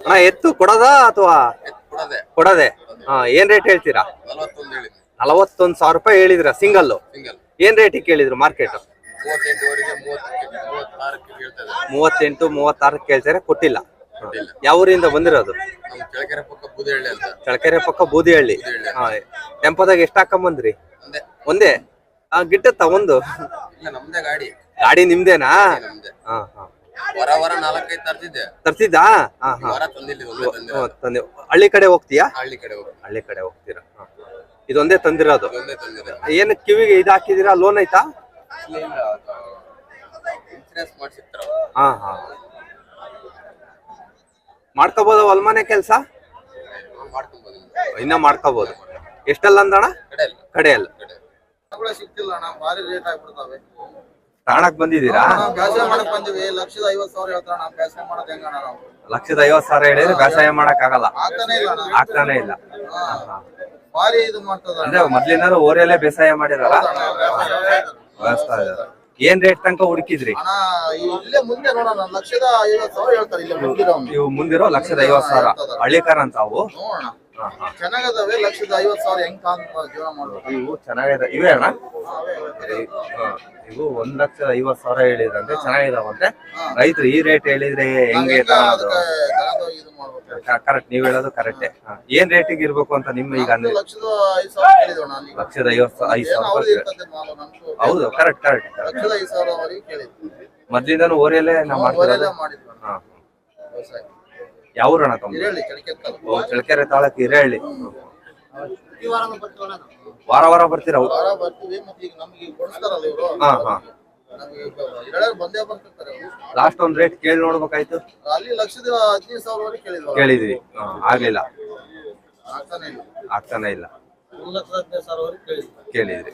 ಅಣ್ಣ ಎತ್ತು ಕೊಡೋದಾ ಅಥವಾ ಕೊಡದೆ. ಹಾ ಏನ್ ರೇಟ್ ಹೇಳ್ತೀರಾ? ನಲವತ್ತೊಂದು ಸಾವಿರ ರೂಪಾಯಿ ಹೇಳಿದ್ರ ಸಿಂಗಲ್ ಏನ್ ರೇಟ್ ಕೇಳಿದ್ರು ಮಾರ್ಕೆಟ್ ಮೂವತ್ತೆಂಟು ಮೂವತ್ತಾರಕ್ಕೆ ಕೇಳ್ತಾರೆ ಕೊಟ್ಟಿಲ್ಲ. ಯಾವ ಊರಿಂದ ಬಂದಿರೋದು? ಚಳಕೆರೆ ಪಕ್ಕ ಬೂದಿಹಳ್ಳಿ ಹಾ ಟೆಂಪೋದಾಗ ಎಷ್ಟ್ ಹಾಕೊಂಬಂದ್ರಿ? ಒಂದೇ. ಆ ಗಿಟ್ಟತ್ತ ಒಂದು? ಗಾಡಿ. ನಿಮ್ದೇನಾ? ನಮ್ದೇ. ಹಾ ಹಾ. ವರ ವರ ನಾಲ್ಕೈದು ತರ್ತಿದ್ದೆ. ತರ್ತಿದ್ದಾ ಹಾ ಹಾ. ವರ ತಂದಿಲ್ಲ ಒಂದೇ ತಂದಿಲ್ಲ ಹ್ಮ್, ತಂದೆ ಹಳ್ಳಿ ಕಡೆ ಹೋಗ್ತೀಯಾ? ಹಳ್ಳಿ ಕಡೆ ಹೋಗಿ ಹಳ್ಳಿ ಕಡೆ ಹೋಗ್ತೀರಾ? ಹಾ. ಇದೊಂದೇ ತಂದಿರೋದು? ಒಂದೇ ತಂದಿದೆ ಏನ್ ಕಿವಿಗೆ ಇದು ಹಾಕಿದೀರಾ ಲೋನ್ ಐತಾ ಮಾಡ್ಕೋಬಹುದು ಇಲ್ಲ ಇನ್ಸೂರೆನ್ಸ್ ಮಾಡ್ಸಿರ್ತಾರ ಹಾ ಹಾ. ಮಾಡ್ಕೋಬೋದ ಹೊಲ್ಮನೆ ಕೆಲ್ಸ? ಮಾಡ್ಕೊಂಬೋದು. ಇನ್ನ ಮಾಡ್ಕೋಬಹುದು ಎಷ್ಟಲ್ಲ ಅಂದಣ ಕಡೆ ಇಲ್ಲ ಕಡೆ ಅಲ್ಲ ಕಡೆ ಮಕ್ಕಳು ಸಿಗ್ತಿಲ್ಲ ಅಣ್ಣ ಭಾರಿ ರೇಟ್ ಆಗ್ಬಿಡ್ತಾವೆ. ತಾಣಕ್ ಬಂದಿದ್ದೀರಾ? ಬೇಸಾಯ ಮಾಡಕ್ ಬಂದಿವಿ. ಲಕ್ಷದ ಐವತ್ ಸಾವಿರ ಹೇಳ್ತಾರ ನಾವು ಬೇಸಾಯ ಮಾಡೋದ್ ಹೆಂಗಣ್ಣ ನಾವು? ಲಕ್ಷದ ಐವತ್ ಸಾವಿರ ಹೇಳಿದ್ರೆ ವ್ಯವಸಾಯ ಮಾಡಕ್ ಆಗಲ್ಲ ಆಗ್ತಾನೆ ಇಲ್ಲ ಅಣ್ಣ ಆಗ್ತಾನೆ ಇಲ್ಲ. ಹಾ. ಭಾರಿ ಇದು ಮಾಡ್ತದ ಅಂದ್ರೆ ಮೊದ್ಲಿನಾರು ಓರಿಯಲ್ಲೇ ಬೇಸಾಯ ಮಾಡಿರಲ್ಲ. ಏನ್ ರೇಟ್ ತನಕ ಹುಡುಕಿದ್ರಿ? ಅಣ್ಣ ಇಲ್ಲೇ ಮುಂದೆ ನೋಡೋಣ ಲಕ್ಷದ ಐವತ್ ಸಾವಿರ ಹೇಳ್ತಾರೆ ಇಲ್ಲೇ ಮುಂದಿರೋನು ನೀವು ಮುಂದಿರೋ ಲಕ್ಷದ ಐವತ್ ಸಾವಿರ. ಹಳ್ಳಿಕಾರ ಅಂತ ಅವು? ನೋಡೋಣ. ಚೆನ್ನಾಗದವೆ ಲಕ್ಷದ ಐವತ್ ಸಾವಿರ ಹೆಂಗ್ ಜೀವನ ಮಾಡ್ಬೇಕು? ಇವು ಚೆನ್ನಾಗಿದೆ. ಇವೇ ಅಣ್ಣ. ಇವು ಒಂದ್ ಲಕ್ಷದ ಐವತ್ ಸಾವಿರ ಹೇಳಿದ್ರಂತೆ ಚೆನ್ನಾಗಿದಾವಂತೆ. ರೈತರು ಈ ರೇಟ್ ಹೇಳಿದ್ರೆ ಹೆಂಗೆ ಇದು ಮಾಡ್ಬೇಕು. ಕರೆಕ್ಟ್ ನೀವ್ ಹೇಳೋದು ಕರೆಕ್ಟೇ ಏನ್ ರೇಟಿಗೆ ಇರ್ಬೇಕು ಅಂತ ನಿಮ್ಮ ಈಗ ಅಂದ್ರೆ ಲಕ್ಷದ ಐದ್ ಸಾವಿರ ಲಕ್ಷದ ಐದು ಸಾವಿರ ಹೌದು ಕರೆಕ್ಟ್ ಕರೆಕ್ಟ್ ಲಕ್ಷದ ಐದ್ ಸಾವಿರವರೆಗೆ ಕೇಳಿದ್ವಿ ಮೊದ್ಲಿಂದಾನು ಓರಿಯಲ್ಲೇ ನಾವು ಮಾಡ್ತೀವಿ ಮಾಡಿದ್ವಿ ಹಾ. ಯಾವ ಓ ಚಳ್ಳಕೆರೆ ತಾಲೂಕು ಹಿರೇಹಳ್ಳಿ. ವಾರ ವಾರ ಬರ್ತೀರ? ವಾರ ಬರ್ತೀವಿ ಮತ್ತೆ ಈಗ ನಮ್ಗೆ ಈಗ ಇವರು. ಹಾ ಹಾ. ನಮ್ಗೆ ಹಿರೇಳಿ ಬಂದೇ ಬರ್ತಿರ್ತಾರೆ. ಅವ್ರು. ಲಾಸ್ಟ್ ಒಂದ್ ರೇಟ್ ಕೇಳಿ ನೋಡ್ಬೇಕಾಯ್ತು? ಕೇಳಿದ್ವಿ. ಆಗ್ಲಿಲ್ಲ. ಆಗ್ತಾನೆ ಇಲ್ಲ. ಕೇಳಿದ್ರಿ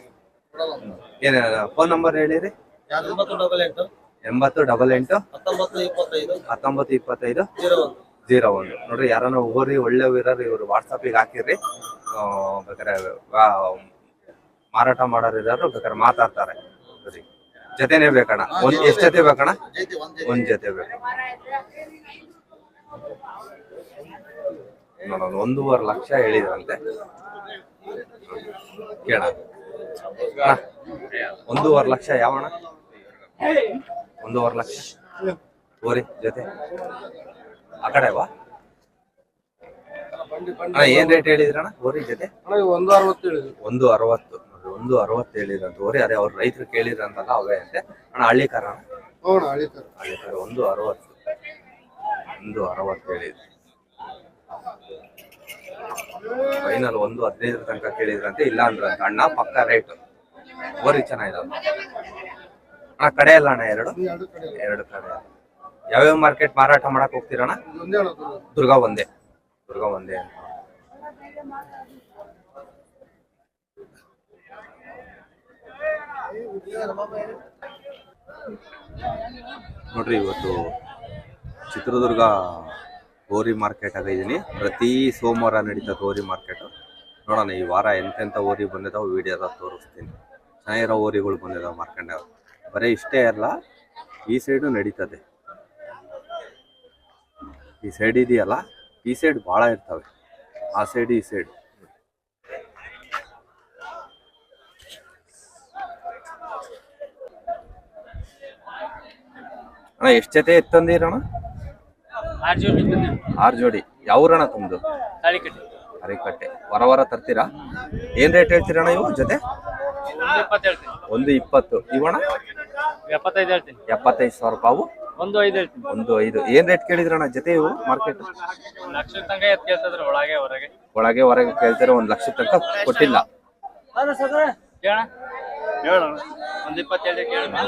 ಏನ ಫೋನ್ ನಂಬರ್ ಹೇಳಿರಿ? ಎಂಬತ್ತು ಡಬಲ್ ಎಂಟು. ಹತ್ತೊಂಬತ್ತು ಇಪ್ಪತ್ತೈದು. ಹತ್ತೊಂಬತ್ತು ಇಪ್ಪತ್ತೈದು. ಜೀರೋ ಒಂದು ನೋಡ್ರಿ ಯಾರನ್ನ ಹೋಗ್ರಿ ಒಳ್ಳೆ ಇರೋರಿ ಇವ್ರು ವಾಟ್ಸಪ್ಪಿಗೆ ಹಾಕಿರ್ರಿ. ಆ, ಬೇಕಾರೆ ಮಾರಾಟ ಮಾಡೋರು ಇರೋರು ಬೇಕಾದ್ರೆ ಮಾತಾಡ್ತಾರೆ. ಜೊತೆನೇ ಬೇಕಣ್ಣ. ಒಂದ್ ಎಷ್ಟ್ ಜೊತೆ ಬೇಕಣ್ಣ? ಜೈತಿ ಒಂದ್ ಜೈತಿ ಒಂದ್ ಜೊತೆ ಬೇಕು. ನೋಡೋಣ ಒಂದೂವರೆ ಲಕ್ಷ ಹೇಳಿದ್ರಂತೆ. ಕೇಳ ಒಂದೂವರೆ ಲಕ್ಷ ಯಾವಣ್ಣ? ಒಂದೂವರೆ ಲಕ್ಷ. ಓರಿ ಜೊತೆ. ಆ ಕಡೆ ವಾ ಅಣ್ಣ ಏನ್ ರೇಟ್ ಹೇಳಿದ್ರಣ್ಣ ಗೋರಿ ಜೊತೆ? ಒಂದು ಅರವತ್ತು ಒಂದು ಅರವತ್ತು ಒಂದು ಅರವತ್ತು ಹೇಳಿದ್ರಂತ ಗೋರಿ. ಅದೇ ಅವ್ರ ರೈತರು ಕೇಳಿದ್ರಂತಲ್ಲ ಅವೇ ಅಂತೆ. ಅಣ್ಣ ಹೋಗೋಣ ಅಳಿತಾರೆ ಹಳ್ಳಿಕಾರ. ಒಂದು ಅರವತ್ತು. ಒಂದು ಅರವತ್ತು ಹೇಳಿದ್ರು. ಫೈನಲ್ ಒಂದು ಹದಿನೈದರ ತನಕ ಕೇಳಿದ್ರಂತೆ ಇಲ್ಲ ಅಂದ್ರಂತ ಅಣ್ಣ ಪಕ್ಕ ರೇಟ್ ಓರಿ ಚೆನ್ನಾಗಿದಾವ. ಅಣ್ಣ ಕಡೆ ಅಲ್ಲ ಅಣ್ಣ ಎರಡು? ಎರಡು ಕಡೆ. ಯಾವ್ಯಾವ ಮಾರ್ಕೆಟ್ ಮಾರಾಟ ಮಾಡಕ್ ಹೋಗ್ತೀರಣ್ಣ? ದುರ್ಗಾ. ಒಂದೇ. ದುರ್ಗಾ ಒಂದೇ ನೋಡ್ರಿ ಇವತ್ತು ಚಿತ್ರದುರ್ಗ ಗೋರಿ ಮಾರ್ಕೆಟ್ ಆಗ ಇದೀನಿ. ಪ್ರತಿ ಸೋಮವಾರ ನಡೀತದೆ ಗೋರಿ ಮಾರ್ಕೆಟ್ ನೋಡೋಣ ಈ ವಾರ ಎಂತೆಂಥ ಓರಿ ಬಂದಿದಾವೆ ವಿಡಿಯೋದಾಗ ತೋರಿಸ್ತೀನಿ. ಚೆನ್ನಾಗಿರೋ ಓರಿಗಳು ಬಂದಿದಾವೆ ಮಾರ್ಕೆಟ್ ಬರೀ ಇಷ್ಟೇ ಅಲ್ಲ ಈ ಸೈಡು ನಡೀತದೆ. ಈ ಸೈಡ್ ಇದೆಯಲ್ಲ ಈ ಸೈಡ್ ಬಹಳ ಇರ್ತವೆ. ಆ ಸೈಡ್ ಈ ಸೈಡ್ ಅಣ್ಣ ಎಷ್ಟು ಜೊತೆ ಎತ್ತಂದಿರಣ್ಣ? ಆರ್ ಜೋಡಿ ತಂದೆ ಆರು ಜೋಡಿ. ಯಾವ್ರಣ ತಮ್ಮದು ತಾಳಿಕಟ್ಟಿ. ಅರಿಕಟ್ಟೆ ವರ ವರ ತರ್ತೀರಾ? ಏನ್ ರೇಟ್ ಹೇಳ್ತೀರಣ್ಣ ಇವು ಜೊತೆ? ಒಂದು ಇಪ್ಪತ್ತು ಇವಣ್ಣ ಎಪ್ಪತ್ತೈದು ಸಾವಿರ ರೂಪಾಯಿ ಒಂದು ಐದು ಹೇಳ್ತೀನಿ. ಒಂದು ಐದು. ಏನ್ ರೇಟ್ ಕೇಳಿದ್ರಣ್ಣ? ಜೊತೆ ಇವು ಮಾರ್ಕೆಟ್ ಲಕ್ಷ ತನಕ ಎತ್ ಕೇಳ್ತದ್ರ ಒಳಗೆ ಹೊರಗೆ. ಒಳಗೆ ಹೊರಗೆ ಕೇಳ್ತೀರ ಒಂದ್ ಲಕ್ಷ ತನಕ ಕೊಟ್ಟಿಲ್ಲ. ಕೇಳ ಒಂದು ಕೇಳಿ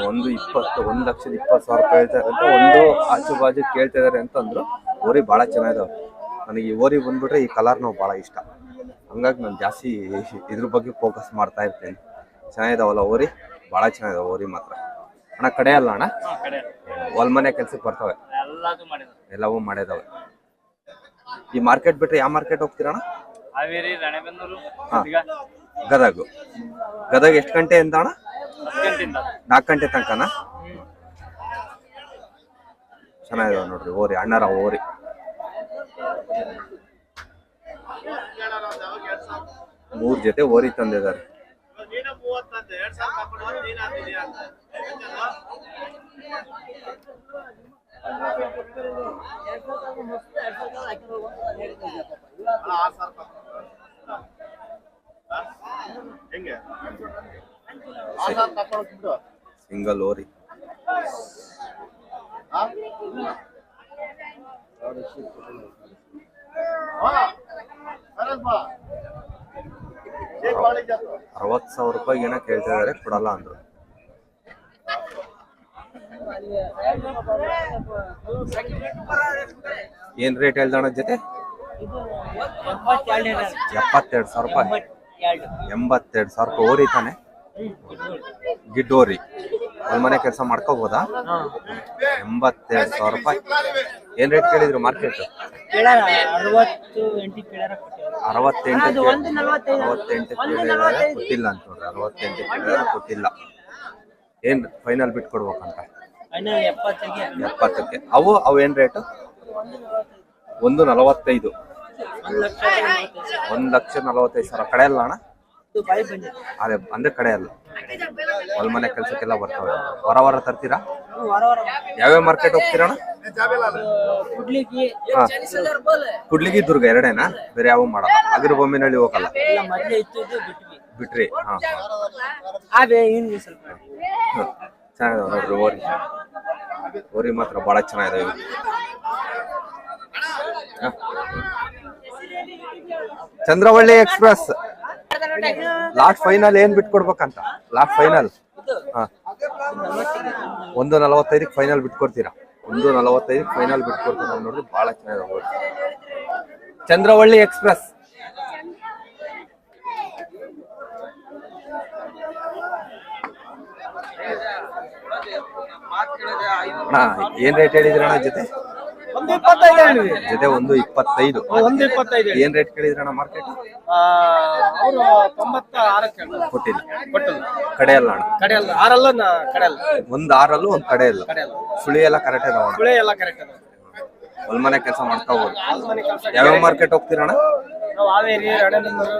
ಒಂದು ಇಪ್ಪತ್ತು ಒಂದ್ ಲಕ್ಷದ ಇಪ್ಪತ್ತು ಸಾವಿರ ರೂಪಾಯಿ ಹೇಳ್ತಾರೆ ಅಂತ ಒಂದು ಆಜು ಬಾಜು ಕೇಳ್ತಿದಾರೆ ಅಂತಂದ್ರು ಓರಿ ಬಹಳ ಚೆನ್ನಾಗಿದಾವೆ ನನಗೆ ಈ ಓರಿ ಬಂದ್ಬಿಟ್ರೆ ಈ ಕಲರ್ ನಾವು ಬಹಳ ಇಷ್ಟ. ಹಂಗಾಗಿ ನಾನು ಜಾಸ್ತಿ ಇದ್ರ ಬಗ್ಗೆ ಫೋಕಸ್ ಮಾಡ್ತಾ ಇರ್ತೀನಿ. ಚೆನ್ನಾಗಿದಾವಲ್ಲ ಓರಿ? ಬಹಳ ಚೆನ್ನಾಗಿದಾವೆ ಓರಿ ಮಾತ್ರ. ಅಣ್ಣ ಕಡೆ ಅಲ್ಲ ಅಣ್ಣ? ಹೊಲ್ ಮನೆ ಕೆಲ್ಸಕ್ಕೆ ಬರ್ತವೆ. ಎಲ್ಲವೂ ಮಾಡಿದಾವೆ. ಈ ಮಾರ್ಕೆಟ್ ಬಿಟ್ರೆ ಯಾವ ಮಾರ್ಕೆಟ್ ಹೋಗ್ತೀರಣ್ಣ ಹಾವೇರಿ ರಾಣೆಬೆನ್ನೂರು ಹಾ. ಈಗ ಗದಗ. ಗದಗ ಎಷ್ಟು ಗಂಟೆಯಿಂದ ಅಣ್ಣ? ನಾಲ್ಕು ಗಂಟೆ ತನಕನ? ಚೆನ್ನಾಗಿದಾವೆ ನೋಡ್ರಿ ಓರಿ ಅಣ್ಣರ ಓರಿ. ಮೂರ್ ಜೊತೆ ಓರಿ ತಂದಿದ್ದಾರೆ. ಸಿಂಗಲ್ ಓರಿ. ಅರವತ್ ಸಾವಿರ ರೂಪಾಯಿ ಏನ ಕೇಳ್ತಾ ಇದಾರೆ ಕೊಡಲ್ಲ ಅಂದ್ರು. ಏನ್ ರೇಟ್ ಹೇಳ್ದಣ ಜೊತೆ? ಎಪ್ಪತ್ತೆರಡು ಸಾವಿರ ರೂಪಾಯಿ. ಎಂಬತ್ತೆರಡು ಸಾವಿರ ರೂಪಾಯಿ ಓರಿ ತಾನೆ. ಗಿಡ್ಡೋರಿ ಒಂದ್ ಮನೆ ಕೆಲಸ ಮಾಡ್ಕೋಬೋದಾ? ಎಂಬತ್ತೆರಡು ಸಾವಿರ ರೂಪಾಯಿ. ಏನ್ ರೇಟ್ ಕೇಳಿದ್ರು ಮಾರ್ಕೆಟ್ ಅರವತ್ತೆಂಟು. ಅರವತ್ತೆಂಟು ಕೊಟ್ಟಿಲ್ಲ ಅಂತ ಅರವತ್ತೆಂಟು ಕೊಟ್ಟಿಲ್ಲ ಏನ್ ಫೈನಲ್ ಬಿಟ್ಟು ಕೊಡ್ಬೇಕಂತ? ಎಪ್ಪತ್ತಕ್ಕೆ. ಅವು ಅವು ಏನ್ ರೇಟು? ಒಂದು ನಲವತ್ತೈದು. ಒಂದು ಲಕ್ಷ ನಲವತ್ತೈದು. ಸಾವಿರ. ಕಡೆ ಅಲ್ಲ ಅಣ್ಣ? ಅದೇ ಅಂದ್ರೆ ಕಡೆ ಅಲ್ಲ. ಹೊಲ ಮನೆ ಕೆಲ್ಸಕ್ಕೆಲ್ಲ ಬರ್ತವೆ. ಹೊರ ಹೊರ ತರ್ತೀರಾ? ಯಾವ್ಯಾವ ಮಾರ್ಕೆಟ್ ಹೋಗ್ತೀರಣ್ಣ ಕುಡ್ಲಿಕ್ಕೆ ಕುಡ್ಲಿಗಿ. ದುರ್ಗ ಎರಡೇನಾ? ಬೇರೆ ಯಾವ ಮಾಡಲ್ಲ. ಅದ್ರ ಬೊಮ್ಮಿನಲ್ಲಿ ಹೋಗಲ್ಲ ಬಿಟ್ರಿ. ಹಾ ಸ್ವಲ್ಪ ನೋಡ್ರಿ ಓರಿ ಓರಿ ಮಾತ್ರ ಬಹಳ ಚೆನ್ನಾಗಿದೆ ಇವು. ಚಂದ್ರವಳ್ಳಿ ಎಕ್ಸ್ಪ್ರೆಸ್. ಲಾಸ್ಟ್ ಫೈನಲ್ ಏನ್ ಬಿಟ್ಕೊಡ್ಬೇಕಂತ? Last final. ಹಾ. ಒಂದು ನಲವತ್ತೈದಕ್ಕೆ ಫೈನಲ್ ಬಿಟ್ಕೊಡ್ತೀರಾ? ಒಂದು ನಲವತ್ತೈದಕ್ಕೆ ಫೈನಲ್ ಬಿಟ್ಕೊಡ್ತೀರಾ ನೋಡ್ರಿ ಬಹಳ ಚೆನ್ನಾಗಿದೆ ಚಂದ್ರವಳ್ಳಿ ಎಕ್ಸ್ಪ್ರೆಸ್. ಅಣ್ಣ ಏನ್ ರೇಟ್ ಹೇಳಿದ್ರಣ್ಣ ಜೊತೆ? ಒಂದು ಇಪ್ಪತ್ತೈದು ಹೇಳಿವಿ ಜೊತೆ ಒಂದು ಇಪ್ಪತ್ತೈದು. ಒಂದು ಇಪ್ಪತ್ತೈದು ಏನ್ ರೇಟ್ ಕೇಳಿದ್ರಣ್ಣ ಮಾರ್ಕೆಟ್ ಅವರು ತೊಂಬತ್ತ ಆರಕ್ಕೆ ಕೊಟ್ಟಿಲ್ಲ. ಕಡೆ ಅಲ್ಲ ಅಣ್ಣ. ಕಡೆಯಲ್ಲ ಆರಲ್ಲ ನಾ ಕಡೆ ಒಂದ್ ಆರಲ್ಲೂ ಒಂದ್ ಕಡೆ ಇಲ್ಲ ಕಡೆ ಅಲ್ಲ. ಸುಳಿ ಎಲ್ಲ ಕರೆಕ್ಟ್ ಅದಾವ ಸುಳಿ ಎಲ್ಲ ಕರೆಕ್ಟ್ ಅದ ಹೊಲ್ಮನೆ ಕೆಲಸ ಮಾಡ್ತಾ ಹೋಗೋದು ಯಾವ್ಯಾವ ಮಾರ್ಕೆಟ್ ಹೋಗ್ತೀರಣ್ಣ ಹಾವೇರಿ ರಾಣೆಬೆನ್ನೂರು.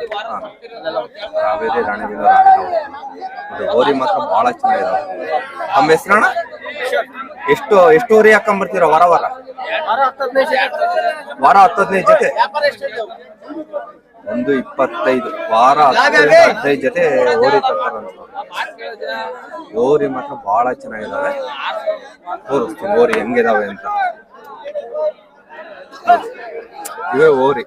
ಇದು ಮಾತ್ರ ಬಹಳ ಚೆನ್ನಾಗಿದಾವೆ ತಮ್ಮ ಹೆಸರಣ್ಣ? ಎಷ್ಟು ಎಷ್ಟು ಹೋರಿ ಹಾಕೊಂಡ್ ವಾರ ವಾರ? ವಾರ ಹತ್ತು ಹದಿನೈದು ಜೊತೆ. ಒಂದು ಇಪ್ಪತ್ತೈದು. ವಾರ ಹದಿನೈದು ಜೊತೆ ಹೋರಿ ತರ್ತಾರಂತ. ಓರಿ ಮಾತ್ರ ಬಹಳ ಚೆನ್ನಾಗಿದಾವೆ. ತೋರಿಸ್ತೀನಿ ಓರಿ ಹೆಂಗಿದಾವೆ ಅಂತ. ಇವೇ ಇಲ್ಲಿ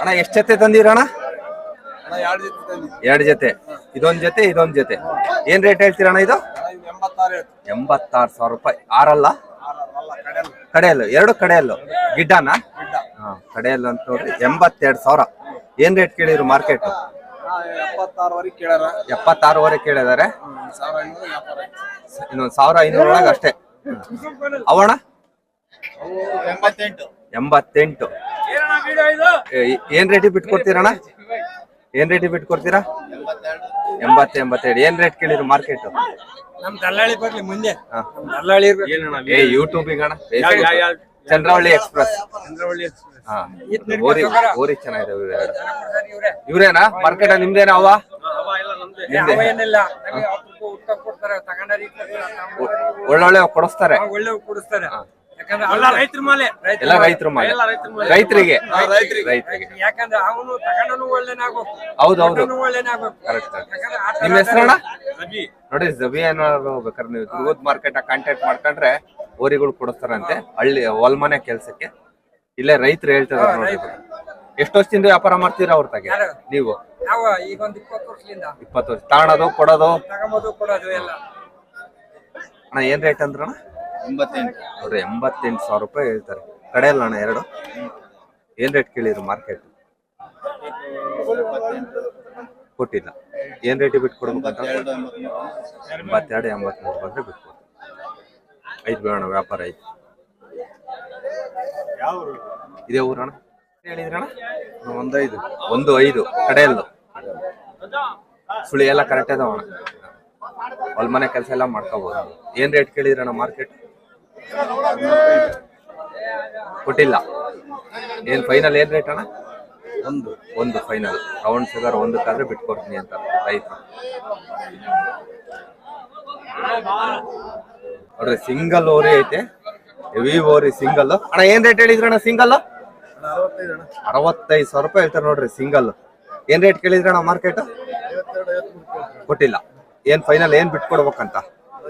ಅಣ್ಣ ಎಷ್ಟ್ ಜೊತೆ ತಂದಿರಣ್ಣ ಎರಡ್ ಜೊತೆ. ಇದೊಂದ್ ಜೊತೆ ಇದೊಂದ್ ಜೊತೆ. ಏನ್ ರೇಟ್ ಹೇಳ್ತೀರಣ್ಣ ಇದು? ಎಂಬತ್ತಾರು ಸಾವಿರ ರೂಪಾಯಿ. ಆರಲ್ಲ? ಕಡೆಯಲ್ಲು. ಎರಡು ಕಡೆಯಲ್ಲು. ಗಿಡ್ಡಾನ? ಹಾ ಕಡೆಯಲ್ಲು ಅಂತ ನೋಡ್ರಿ. ಎಂಬತ್ತೆರಡು ಸಾವಿರ. ಏನ್ ರೇಟ್ ಕೇಳಿದ್ರು ಮಾರ್ಕೆಟ್ ಎಪ್ಪತ್ತಾರವರೆಗೆ ಎಪ್ಪತ್ತಾರುವರೆ ಕೇಳಿದಾರೆ. ಸಾವಿರ ಐನೂರು ವ್ಯಾಪಾರ ಇನ್ನೊಂದ್ ಸಾವಿರ ಐನೂರೊಳಗೆ ಅಷ್ಟೇ. ಅವಣ ಎಂಬತ್ತೆಂಟು. ಎಂಬತ್ತೆಂಟು. ಏ- ಏನ್ ರೇಟಿಗೆ ಬಿಟ್ಕೊಡ್ತೀರಣ ಏನ್ ರೇಟಿಗೆ ಬಿಟ್ಕೊಡ್ತೀರಾ? ಎಂಬತ್ತು ಎಂಬತ್ತೆರಡು. ಏನ್ ರೇಟ್ ಕೇಳಿದ್ರು ಮಾರ್ಕೆಟ್ ನಮ್ ದಲ್ಲಾಳಿ ಬರ್ಲಿ ಮುಂದೆ. ಹಾ. ದಲ್ಲಾಳಿ ಏ ಯೂಟ್ಯೂಬ್ ಅಣ್ಣ. ಚಂದ್ರವಳ್ಳಿ ಎಕ್ಸ್ಪ್ರೆಸ್ ಓರಿ ಚೆನ್ನಾಗಿದಾವೆ ಎರಡು. ಇವ್ರೇನಾ? ಮಾರ್ಕೆಟ್ ನಿಮ್ದೇನಾ ಅವ ಒಳ್ಳೊಳ್ಳೆ ಕೊಡಿಸ್ತಾರೆ. ಒಳ್ಳೆ ಕೊಡಿಸ್ತಾರೆ. ಯಾಕಂದ್ರೆ ಎಲ್ಲ ರೈತರ ಮಾಲೆ. ಎಲ್ಲ ರೈತರು ಮಾಡಿ ರೈತರಿಗೆ. ರೈತರಿಗೆ. ಯಾಕಂದ್ರೆ ಅವನು ತಗೊಂಡನು ಒಳ್ಳೆನಾಗ್ಬೇಕು ಹೌದು ಹೌದು. ಕೊಟ್ಟನು ಒಳ್ಳೆನಾಗ್ಬೇಕು ಕರೆಕ್ಟ್ ನಿಮ್ಮ ಹೆಸರಣ್ಣ? ನೋಡಿ ಜಬಿ ಏನಾದ್ರು ಬೇಕಾದ್ರೆ ನೀವು ದುರ್ಗದ ಮಾರ್ಕೆಟ್ ಕಾಂಟ್ಯಾಕ್ಟ್ ಮಾಡ್ಕೊಂಡ್ರೆ ಓರಿಗಳು ಕೊಡಿಸ್ತಾರಂತೆ. ಹಳ್ಳಿ ಹೊಲ್ಮನೆ ಕೆಲ್ಸಕ್ಕೆ. ಇಲ್ಲೇ ರೈತರು ಹೇಳ್ತಾರೆ ನೋಡಿ ಎಷ್ಟು ವರ್ಷದಿಂದ ವ್ಯಾಪಾರ ಮಾಡ್ತೀರಾ ಅವ್ರ ತಾಗೆ? ನೀವು? ನಾವು ಈಗ ಒಂದ್ ಇಪ್ಪತ್ತು ವರ್ಷದಿಂದ. ಇಪ್ಪತ್ತು ವರ್ಷ. ತಗೊಳೋದು ಕೊಡೋದು? ತಗೊಂಬೋದು ಕೊಡೋದು ಎಲ್ಲ. ಅಣ್ಣ ಏನ್ ರೇಟ್ ಅಂದ್ರಣ್ಣ? ಎಂಬತ್ತೆಂಟು. ನೋಡ್ರಿ ಎಂಬತ್ತೆಂಟು ಸಾವಿರ ರೂಪಾಯಿ ಹೇಳ್ತಾರೆ. ಕಡೆ ಅಲ್ಲ ಅಣ್ಣ ಎರಡು? ಏನ್ ರೇಟ್ ಕೇಳಿದ್ರು ಮಾರ್ಕೆಟ್ ಕೊಟ್ಟಿಲ್ಲ. ಏನ್ ರೇಟ್ ಬಿಟ್ಟು ಕೊಡ್ಬೇಕಂತ ಎಂಬತ್ತೆರಡು ಎಂಬತ್ಮೂರು ಬಂದ್ರೆ ಬಿಟ್ಕೊಡ್ತೀವಿ ಐದು ಬೇಡ ವ್ಯಾಪಾರ ಐತಿ ಇದೇ ಊರಣ್ಣ ಒಂದು ಐದು ಒಂದು ಐದು. ಕಡೆಯಲ್ಲು ಸುಳಿ ಎಲ್ಲ ಕರೆಕ್ಟ್ ಅದಾವಣ ಹೊಲ್ ಮನೆ ಕೆಲಸ ಎಲ್ಲ ಮಾಡ್ಕೋಬಹುದು ಏನ್ ರೇಟ್ ಕೇಳಿದ್ರಣ್ಣ ಮಾರ್ಕೆಟ್ ಕೊಟ್ಟಿಲ್ಲ. ಏನ್ ಫೈನಲ್ ಏನ್ ರೇಟ್ ಅಣ್ಣ? ಒಂದು. ಒಂದು ಫೈನಲ್ ರೌಂಡ್ ಫಿಗರ್ ಒಂದಕ್ಕಾದ್ರೆ ಬಿಟ್ಕೊಡ್ತೀನಿ ಅಂತ ರೈತರು. ನೋಡ್ರಿ ಸಿಂಗಲ್ ಓರಿ ಐತೆ. ಹೆವಿ ಓರಿ ಸಿಂಗಲ್ ಅಣ್ಣ ಏನ್ ರೇಟ್ ಹೇಳಿದ್ರಣ್ಣ ಸಿಂಗಲ್ ಅರವತ್ತೈದು ಸಾವಿರ ರೂಪಾಯಿ ಹೇಳ್ತಾರೆ ನೋಡ್ರಿ ಸಿಂಗಲ್ ಏನ್ ರೇಟ್ ಕೇಳಿದ್ರಣ್ಣ ಮಾರ್ಕೆಟ್ ಕೊಟ್ಟಿಲ್ಲ. ಏನ್ ಫೈನಲ್ ಏನ್ ಬಿಟ್ಕೊಡ್ಬೇಕಂತ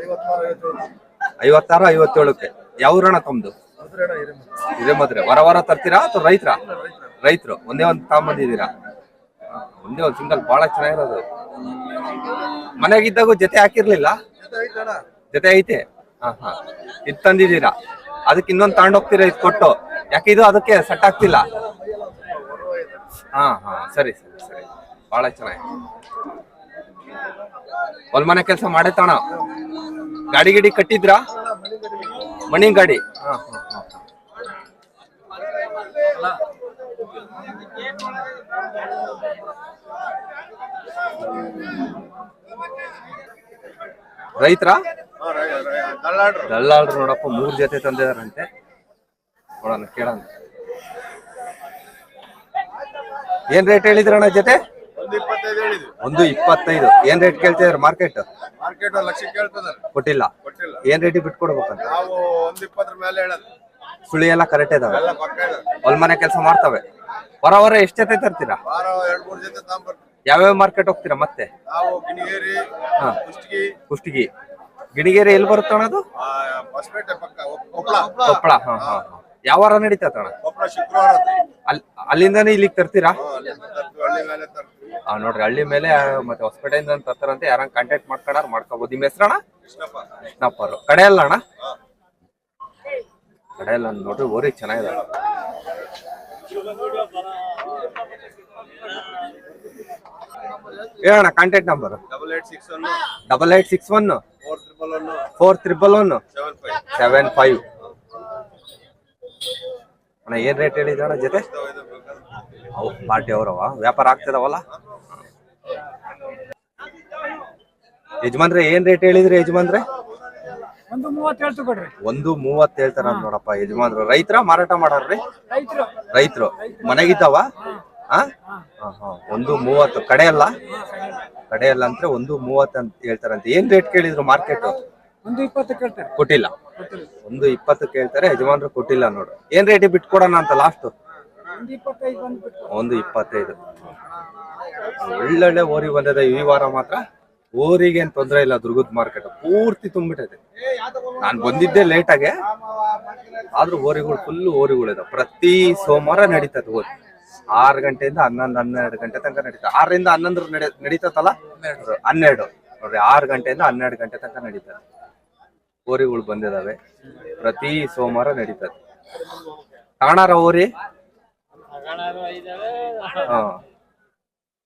ಐವತ್ತಾರು ಐವತ್ತೇಳು ಐವತ್ತಾರು ಐವತ್ತೇಳಕ್ಕೆ. ಯಾವ್ರಣ ತಮ್ದು? ಹಿರೇಮದ್ರೆ. ವಾರ ವಾರ ತರ್ತೀರಾ ಅಥವಾ ರೈತರ? ರೈತರು. ಒಂದೇ ಒಂದು ತಗೊಂಬಂದಿದ್ದೀರಾ ಒಂದೇ ಒಂದು ಸಿಂಗಲ್ ಬಹಳ ಚೆನ್ನಾಗಿರೋದು. ಮನೆಗಿದ್ದಾಗೂ ಜೊತೆ ಹಾಕಿರ್ಲಿಲ್ಲ? ಜೊತೆ ಐತೆ ಅಣ್ಣ ಜೊತೆ ಐತೆ? ಹಾ ಹಾ. ಇದು ತಂದಿದ್ದೀರಾ? ಅದಕ್ಕೆ ಇನ್ನೊಂದು ತಗೊಂಡೋಗ್ತೀರಾ ಇದು ಕೊಟ್ಟು? ಯಾಕೆ ಇದು ಅದಕ್ಕೆ ಸೆಟ್ ಆಗ್ತಿಲ್ಲ? ಹಾ ಹಾ, ಸರಿ ಸರಿ ಸರಿ. ಬಹಳ ಚೆನ್ನಾಗಿ. ಹೊಲ್ ಮನೆ ಕೆಲಸ ಮಾಡೇ ತಾಣ ಗಾಡಿ ಗಿಡಿ ಕಟ್ಟಿದ್ರ? ಮಣಿ ಗಾಡಿ. ಹಾ ಹಾ. ರೈತರ? ದಲ್ಲಾಳ್ರು ನೋಡಪ್ಪ ಮೂರ್ ಜೊತೆ ತಂದಿದಾರಂತೆ. ನೋಡೋಣ ಕೇಳೋಣ. ಏನ್ ರೇಟ್ ಹೇಳಿದ್ರಣ್ಣ ಜೊತೆ? ಒಂದು ಇಪ್ಪತ್ತೈದು ಏನ್ ರೇಟ್ ಕೇಳ್ತಿದಾರೆ ಮಾರ್ಕೆಟ್ ಮಾರ್ಕೆಟ್ ಲಕ್ಷ ಕೇಳ್ತದಾರೆ ಕೊಟ್ಟಿಲ್ಲ. ಏನ್ ರೇಟ್ ಬಿಟ್ಕೊಡ್ಬೇಕಂತ? ಒಂದು ಇಪ್ಪತ್ತರ ಮೇಲೆ ಹೇಳೋದು. ಸುಳಿ ಎಲ್ಲ ಕರೆಕ್ಟ್ ಇದಾವೆ. ಹೊಲ್ ಮನೆ ಕೆಲಸ ಮಾಡ್ತವೆ. ಹೊರ ಹೊರ ಎಷ್ಟ್ ಜೊತೆ ತರ್ತೀರಾ? ಯಾವ್ಯಾವ ಮಾರ್ಕೆಟ್ ಹೋಗ್ತೀರಾ ಮತ್ತೆ? ಕುಷ್ಟಗಿ. ಗಿಣಿಗೇರಿ ಎಲ್ಲಿ ಬರುತ್ತೆ ಅಣ್ಣ ಅದು? ಆ, ಹೊಸಪೇಟೆ ಪಕ್ಕ ಕೊಪ್ಪಳ ಕೊಪ್ಪಳ ಹಾ. ಹಾ. ಯಾವ ವಾರ ನಡೀತದ ಅಣ್ಣ? ಕೊಪ್ಪಳ ಶುಕ್ರವಾರ. ಅಲ್ಲಿಂದಾನೇ ಇಲ್ಲಿಗೆ ತರ್ತೀರಾ? ಹಾ, ನೋಡ್ರಿ ಹಳ್ಳಿ ಮೇಲೆ ಮತ್ತೆ ಹೊಸಪೇಟೆಯಿಂದ ತರ್ತಾರಂತೆ ಯಾರಂಗ್ ಕಾಂಟ್ಯಾಕ್ಟ್ ಮಾಡ್ಕೊಂಡಾರ ಮಾಡ್ಕೋಬಹುದು ನಿಮ್ಮ ಹೆಸರಣ್ಣ? ಕೃಷ್ಣಪ್ಪ. ಕೃಷ್ಣಪ್ಪರು. ಕಡೆ ಅಲ್ಲ ಅಣ್ಣ. ಕಡೆ ಅಲ್ಲ ನೋಡ್ರಿ ಓರಿ ಚೆನ್ನಾಗಿದೆ ಹೇಳಣ್ಣ contact number double eight six one double eight six one. Four triple one seven five ಅಣ್ಣ ಏನ್ ರೇಟ್ ಹೇಳಿದ ಜೊತೆ? ಅವು ಪಾರ್ಟಿ ಅವರವ? ವ್ಯಾಪಾರ ಆಗ್ತದವಲ್ಲ? ಯಜಮಾನ್ರೆ ಏನ್ ರೇಟ್ ಹೇಳಿದ್ರಿ ಯಜಮಾನ್ರೆ? ಒಂದು ಮೂವತ್ತು ಹೇಳ್ತು ಕೊಡ್ರಿ. ಒಂದು ಮೂವತ್ತು ಹೇಳ್ತಾರ ನೋಡಪ್ಪ ಯಜಮಾನ್ರು. ರೈತರ ಮಾರಾಟ ಮಾಡಾರ್ರಿ? ರೈತರು. ರೈತರು. ಮನೆಗಿದ್ದಾವ. ಒಂದು ಮೂವತ್ತು. ಕಡೆ ಅಲ್ಲ? ಕಡೆ ಅಲ್ಲ ಅಂದ್ರೆ ಒಂದು ಮೂವತ್ತು ಅಂತ ಹೇಳ್ತಾರಂತೆ. ಏನ್ ರೇಟ್ ಕೇಳಿದ್ರು ಮಾರ್ಕೆಟ್ ಒಂದು ಇಪ್ಪತ್ತು ಕೇಳ್ತಾರೆ. ಕೊಟ್ಟಿಲ್ಲ. ಒಂದು ಇಪ್ಪತ್ತು ಕೇಳ್ತಾರೆ ಯಜಮಾನ್ರು ಕೊಟ್ಟಿಲ್ಲ ನೋಡು. ಏನ್ ರೇಟ್ ಬಿಟ್ಕೊಡೋಣ ಅಂತ ಲಾಸ್ಟ್ ಒಂದು ಇಪ್ಪತ್ತೈದು ಒಳ್ಳೊಳ್ಳೆ ಓರಿ ಬಂದಿದೆ ಈ ವಾರ ಮಾತ್ರ. ಓರಿಗೆ ಏನ್ ತೊಂದ್ರೆ ಇಲ್ಲ ದುರ್ಗದ ಮಾರ್ಕೆಟ್ ಪೂರ್ತಿ ತುಂಬಿಟ್ಟೈತೆ ನಾನ್ ಬಂದಿದ್ದೆ ಲೇಟಾಗೆ ಆಗಿ. ಆದ್ರೂ ಓರಿಗಳು ಫುಲ್ ಓರಿಗಳಿದಾವೆ ಪ್ರತಿ ಸೋಮವಾರ ನಡೀತದೆ ಓರಿ ಆರು ಗಂಟೆಯಿಂದ ಹನ್ನೊಂದು ಹನ್ನೆರಡು ಗಂಟೆ ತನಕ ನಡೀತದೆ ಆರರಿಂದ ಹನ್ನೊಂದು ನಡೆ ನಡೀತದಲ್ಲ? ಹನ್ನೆರಡು. ನೋಡ್ರಿ ಆರು ಗಂಟೆಯಿಂದ ಹನ್ನೆರಡು ಗಂಟೆ ತನಕ ನಡೀತದೆ. ಹೋರಿಗಳು ಬಂದಿದಾವೆ. ಪ್ರತಿ ಸೋಮವಾರ ನಡೀತದೆ. ಕಾಣಾರ ಹೋರಿ ಹಾ.